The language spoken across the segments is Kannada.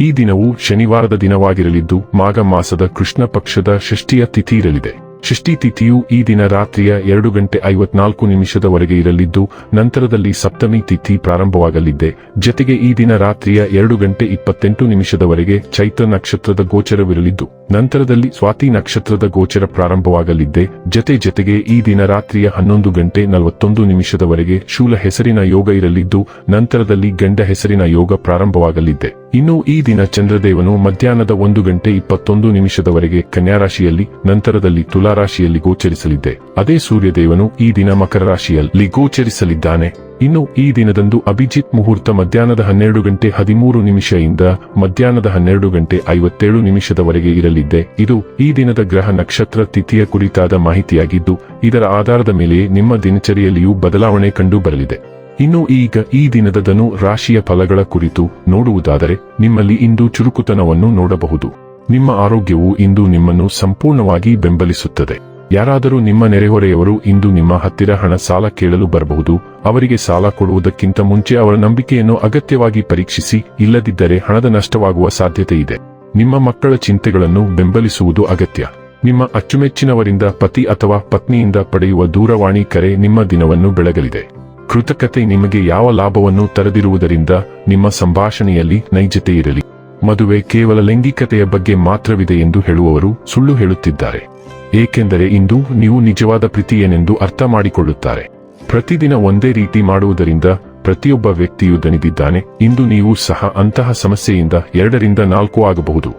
ಈ ದಿನವು ಶನಿವಾರದ ದಿನವಾಗಿರಲಿದ್ದು ಮಾಘ ಮಾಸದ ಕೃಷ್ಣ ಪಕ್ಷದ ಷಷ್ಠಿಯ ತಿಥಿ ಇರಲಿದೆ. ಷಷ್ಠಿ ತಿಥಿಯು ಈ ದಿನ ರಾತ್ರಿಯ ಎರಡು ಗಂಟೆ ಐವತ್ನಾಲ್ಕು ನಿಮಿಷದವರೆಗೆ ಇರಲಿದ್ದು ನಂತರದಲ್ಲಿ ಸಪ್ತಮಿ ತಿಥಿ ಪ್ರಾರಂಭವಾಗಲಿದ್ದೆ ಜತೆಗೆ ಈ ದಿನ ರಾತ್ರಿಯ ಎರಡು ಗಂಟೆ ಇಪ್ಪತ್ತೆಂಟು ನಿಮಿಷದವರೆಗೆ ಚೈತ್ರ ನಕ್ಷತ್ರದ ಗೋಚರವಿರಲಿದ್ದು ನಂತರದಲ್ಲಿ ಸ್ವಾತಿ ನಕ್ಷತ್ರದ ಗೋಚರ ಪ್ರಾರಂಭವಾಗಲಿದ್ದೆ ಜತೆ ಜತೆಗೆ ಈ ದಿನ ರಾತ್ರಿಯ ಹನ್ನೊಂದು ಗಂಟೆ ನಲವತ್ತೊಂದು ನಿಮಿಷದವರೆಗೆ ಶೂಲ ಹೆಸರಿನ ಯೋಗ ಇರಲಿದ್ದು ನಂತರದಲ್ಲಿ ಗಂಡ ಹೆಸರಿನ ಯೋಗ ಪ್ರಾರಂಭವಾಗಲಿದ್ದೆ ಇನ್ನು ಈ ದಿನ ಚಂದ್ರದೇವನು ಮಧ್ಯಾಹ್ನದ ಒಂದು ಗಂಟೆ ಇಪ್ಪತ್ತೊಂದು ನಿಮಿಷದವರೆಗೆ ಕನ್ಯಾರಾಶಿಯಲ್ಲಿ, ನಂತರದಲ್ಲಿ ತುಲಾರಾಶಿಯಲ್ಲಿ ಗೋಚರಿಸಲಿದ್ದೆ. ಅದೇ ಸೂರ್ಯದೇವನು ಈ ದಿನ ಮಕರ ರಾಶಿಯಲ್ಲಿ ಗೋಚರಿಸಲಿದ್ದಾನೆ. ಇನ್ನು ಈ ದಿನದಂದು ಅಭಿಜಿತ್ ಮುಹೂರ್ತ ಮಧ್ಯಾಹ್ನದ ಹನ್ನೆರಡು ಗಂಟೆ ಹದಿಮೂರು ನಿಮಿಷದಿಂದ ಮಧ್ಯಾಹ್ನದ ಹನ್ನೆರಡು ಗಂಟೆ ಐವತ್ತೇಳು ನಿಮಿಷದವರೆಗೆ ಇರಲಿದ್ದೆ. ಇದು ಈ ದಿನದ ಗ್ರಹ ನಕ್ಷತ್ರ ತಿಥಿಯ ಕುರಿತಾದ ಮಾಹಿತಿಯಾಗಿದ್ದು, ಇದರ ಆಧಾರದ ಮೇಲೆ ನಿಮ್ಮ ದಿನಚರಿಯಲ್ಲಿಯೂ ಬದಲಾವಣೆ ಕಂಡು ಬರಲಿದೆ. ಇನ್ನು ಈಗ ಈ ದಿನದ ಧನು ರಾಶಿಯ ಫಲಗಳ ಕುರಿತು ನೋಡುವುದಾದರೆ ನಿಮ್ಮಲ್ಲಿ ಇಂದು ಚುರುಕುತನವನ್ನು ನೋಡಬಹುದು. ನಿಮ್ಮ ಆರೋಗ್ಯವು ಇಂದು ನಿಮ್ಮನ್ನು ಸಂಪೂರ್ಣವಾಗಿ ಬೆಂಬಲಿಸುತ್ತದೆ. ಯಾರಾದರೂ ನಿಮ್ಮ ನೆರೆಹೊರೆಯವರು ಇಂದು ನಿಮ್ಮ ಹತ್ತಿರ ಹಣ ಸಾಲ ಕೇಳಲು ಬರಬಹುದು. ಅವರಿಗೆ ಸಾಲ ಕೊಡುವುದಕ್ಕಿಂತ ಮುಂಚೆ ಅವರ ನಂಬಿಕೆಯನ್ನು ಅಗತ್ಯವಾಗಿ ಪರೀಕ್ಷಿಸಿ, ಇಲ್ಲದಿದ್ದರೆ ಹಣದ ನಷ್ಟವಾಗುವ ಸಾಧ್ಯತೆ ಇದೆ. ನಿಮ್ಮ ಮಕ್ಕಳ ಚಿಂತೆಗಳನ್ನು ಬೆಂಬಲಿಸುವುದು ಅಗತ್ಯ. ನಿಮ್ಮ ಅಚ್ಚುಮೆಚ್ಚಿನವರಿಂದ ಪತಿ ಅಥವಾ ಪತ್ನಿಯಿಂದ ಪಡೆಯುವ ದೂರವಾಣಿ ಕರೆ ನಿಮ್ಮ ದಿನವನ್ನು ಬೆಳಗಲಿದೆ. ಕೃತಕತೆ ನಿಮಗೆ ಯಾವ ಲಾಭವನ್ನು ತರದಿರುವುದರಿಂದ ನಿಮ್ಮ ಸಂಭಾಷಣೆಯಲ್ಲಿ ನೈಜತೆ ಇರಲಿ ಮದುವೆ ಕೇವಲ ಲೈಂಗಿಕತೆಯ ಬಗ್ಗೆ ಮಾತ್ರವಿದೆ ಎಂದು ಹೇಳುವವರು ಸುಳ್ಳು ಹೇಳುತ್ತಿದ್ದಾರೆ. ಏಕೆಂದರೆ ಇಂದು ನೀವು ನಿಜವಾದ ಪ್ರೀತಿ ಏನೆಂದು ಅರ್ಥ ಮಾಡಿಕೊಳ್ಳುತ್ತಾರೆ. ಪ್ರತಿದಿನ ಒಂದೇ ರೀತಿ ಮಾಡುವುದರಿಂದ ಪ್ರತಿಯೊಬ್ಬ ವ್ಯಕ್ತಿಯು ದಣಿದಿದ್ದಾನೆ. ಇಂದು ನೀವು ಸಹ ಅಂತಹ ಸಮಸ್ಯೆಯಿಂದ ಎರಡರಿಂದ ನಾಲ್ಕು ಆಗಬಹುದು.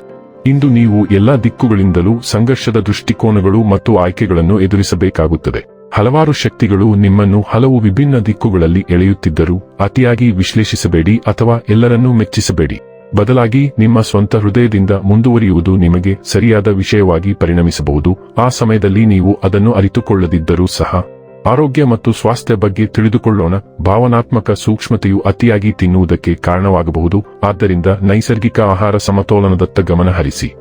ಇಂದು ನೀವು ಎಲ್ಲಾ ದಿಕ್ಕುಗಳಿಂದಲೂ ಸಂಘರ್ಷದ ದೃಷ್ಟಿಕೋನಗಳು ಮತ್ತು ಆಯ್ಕೆಗಳನ್ನು ಎದುರಿಸಬೇಕಾಗುತ್ತದೆ. ಹಲವಾರು ಶಕ್ತಿಗಳು ನಿಮ್ಮನ್ನು ಹಲವು ವಿಭಿನ್ನ ದಿಕ್ಕುಗಳಲ್ಲಿ ಎಳೆಯುತ್ತಿದ್ದರೂ ಅತಿಯಾಗಿ ವಿಶ್ಲೇಷಿಸಬೇಡಿ ಅಥವಾ ಎಲ್ಲರನ್ನೂ ಮೆಚ್ಚಿಸಬೇಡಿ. ಬದಲಾಗಿ ನಿಮ್ಮ ಸ್ವಂತ ಹೃದಯದಿಂದ ಮುಂದುವರಿಯುವುದು ನಿಮಗೆ ಸರಿಯಾದ ವಿಷಯವಾಗಿ ಪರಿಣಮಿಸಬಹುದು. ಆ ಸಮಯದಲ್ಲಿ ನೀವು ಅದನ್ನು ಅರಿತುಕೊಳ್ಳದಿದ್ದರೂ ಸಹ ಆರೋಗ್ಯ ಮತ್ತು ಸ್ವಾಸ್ಥ್ಯ ಬಗ್ಗೆ ತಿಳಿದುಕೊಳ್ಳೋಣ. ಭಾವನಾತ್ಮಕ ಸೂಕ್ಷ್ಮತೆಯು ಅತಿಯಾಗಿ ತಿನ್ನುವುದಕ್ಕೆ ಕಾರಣವಾಗಬಹುದು. ಆದ್ದರಿಂದ ನೈಸರ್ಗಿಕ ಆಹಾರ ಸಮತೋಲನದತ್ತ ಗಮನ ಹರಿಸಿ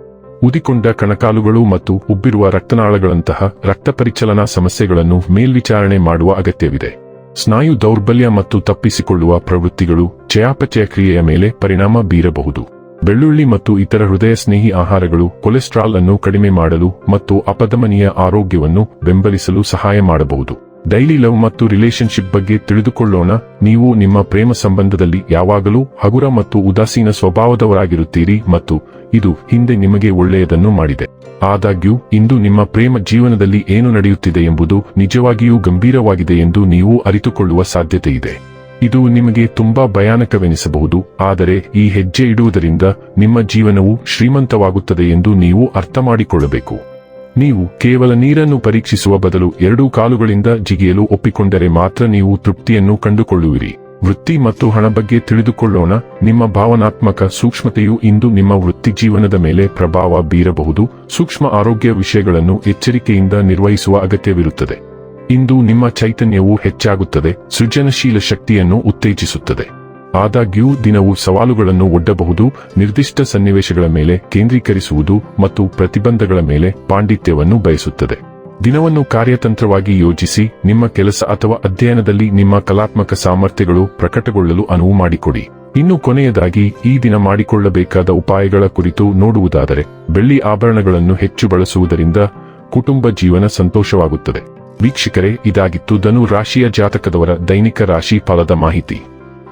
ಉದಿಕೊಂಡ ಕಣಕಾಲುಗಳು ಮತ್ತು ಉಬ್ಬಿರುವ ರಕ್ತನಾಳಗಳಂತಹ ರಕ್ತ ಪರಿಚಲನಾ ಸಮಸ್ಯೆಗಳನ್ನು ಮೇಲ್ವಿಚಾರಣೆ ಮಾಡುವ ಅಗತ್ಯವಿದೆ. ಸ್ನಾಯು ದೌರ್ಬಲ್ಯ ಮತ್ತು ತಪ್ಪಿಸಿಕೊಳ್ಳುವ ಪ್ರವೃತ್ತಿಗಳು ಚಯಾಪಚಯ ಕ್ರಿಯೆಯ ಮೇಲೆ ಪರಿಣಾಮ ಬೀರಬಹುದು. ಬೆಳ್ಳುಳ್ಳಿ ಮತ್ತು ಇತರ ಹೃದಯ ಸ್ನೇಹಿ ಆಹಾರಗಳು ಕೊಲೆಸ್ಟ್ರಾಲ್ ಅನ್ನು ಕಡಿಮೆ ಮಾಡಲು ಮತ್ತು ಅಪಧಮನಿಯ ಆರೋಗ್ಯವನ್ನು ಬೆಂಬಲಿಸಲು ಸಹಾಯ ಮಾಡಬಹುದು. ಡೈಲಿ ಲವ್ ಮತ್ತು ರಿಲೇಶನ್ಶಿಪ್ ಬಗ್ಗೆ ತಿಳಿದುಕೊಳ್ಳೋಣ. ನೀವು ನಿಮ್ಮ ಪ್ರೇಮ ಸಂಬಂಧದಲ್ಲಿ ಯಾವಾಗಲೂ ಹಗುರ ಮತ್ತು ಉದಾಸೀನ ಸ್ವಭಾವದವರಾಗಿರುತ್ತೀರಿ ಮತ್ತು ಇದು ಹಿಂದೆ ನಿಮಗೆ ಒಳ್ಳೆಯದನ್ನು ಮಾಡಿದೆ. ಆದಾಗ್ಯೂ, ಇಂದು ನಿಮ್ಮ ಪ್ರೇಮ ಜೀವನದಲ್ಲಿ ಏನು ನಡೆಯುತ್ತಿದೆ ಎಂಬುದು ನಿಜವಾಗಿಯೂ ಗಂಭೀರವಾಗಿದೆ ಎಂದು ನೀವು ಅರಿತುಕೊಳ್ಳುವ ಸಾಧ್ಯತೆ ಇದೆ ಇದು ನಿಮಗೆ ತುಂಬಾ ಭಯಾನಕವೆನಿಸಬಹುದು, ಆದರೆ ಈ ಹೆಜ್ಜೆ ಇಡುವುದರಿಂದ ನಿಮ್ಮ ಜೀವನವು ಶ್ರೀಮಂತವಾಗುತ್ತದೆ ಎಂದು ನೀವು ಅರ್ಥ ಮಾಡಿಕೊಳ್ಳಬೇಕು ನೀವು ಕೇವಲ ನೀರನ್ನು ಪರೀಕ್ಷಿಸುವ ಬದಲು ಎರಡೂ ಕಾಲುಗಳಿಂದ ಜಿಗಿಯಲು ಒಪ್ಪಿಕೊಂಡರೆ ಮಾತ್ರ ನೀವು ತೃಪ್ತಿಯನ್ನು ಕಂಡುಕೊಳ್ಳುವಿರಿ. ವೃತ್ತಿ ಮತ್ತು ಹಣ ಬಗ್ಗೆ ತಿಳಿದುಕೊಳ್ಳೋಣ. ನಿಮ್ಮ ಭಾವನಾತ್ಮಕ ಸೂಕ್ಷ್ಮತೆಯು ಇಂದು ನಿಮ್ಮ ವೃತ್ತಿ ಜೀವನದ ಮೇಲೆ ಪ್ರಭಾವ ಬೀರಬಹುದು. ಸೂಕ್ಷ್ಮ ಆರೋಗ್ಯ ವಿಷಯಗಳನ್ನು ಎಚ್ಚರಿಕೆಯಿಂದ ನಿರ್ವಹಿಸುವ ಅಗತ್ಯವಿರುತ್ತದೆ. ಇಂದು ನಿಮ್ಮ ಚೈತನ್ಯವು ಹೆಚ್ಚಾಗುತ್ತದೆ. ಸೃಜನಶೀಲ ಶಕ್ತಿಯನ್ನು ಉತ್ತೇಜಿಸುತ್ತದೆ. ಆದಾಗ್ಯೂ, ದಿನವು ಸವಾಲುಗಳನ್ನು ಒಡ್ಡಬಹುದು, ನಿರ್ದಿಷ್ಟ ಸನ್ನಿವೇಶಗಳ ಮೇಲೆ ಕೇಂದ್ರೀಕರಿಸುವುದು ಮತ್ತು ಪ್ರತಿಬಂಧಗಳ ಮೇಲೆ ಪಾಂಡಿತ್ಯವನ್ನು ಬಯಸುತ್ತದೆ. ದಿನವನ್ನು ಕಾರ್ಯತಂತ್ರವಾಗಿ ಯೋಜಿಸಿ, ನಿಮ್ಮ ಕೆಲಸ ಅಥವಾ ಅಧ್ಯಯನದಲ್ಲಿ ನಿಮ್ಮ ಕಲಾತ್ಮಕ ಸಾಮರ್ಥ್ಯಗಳು ಪ್ರಕಟಗೊಳ್ಳಲು ಅನುವು ಮಾಡಿಕೊಡಿ. ಇನ್ನು ಕೊನೆಯದಾಗಿ, ಈ ದಿನ ಮಾಡಿಕೊಳ್ಳಬೇಕಾದ ಉಪಾಯಗಳ ಕುರಿತು ನೋಡುವುದಾದರೆ, ಬೆಳ್ಳಿ ಆಭರಣಗಳನ್ನು ಹೆಚ್ಚು ಬಳಸುವುದರಿಂದ ಕುಟುಂಬ ಜೀವನ ಸಂತೋಷವಾಗುತ್ತದೆ. ವೀಕ್ಷಕರೇ, ಇದಾಗಿತ್ತು ಧನು ರಾಶಿಯ ಜಾತಕದವರ ದೈನಿಕ ರಾಶಿ ಫಲದ ಮಾಹಿತಿ.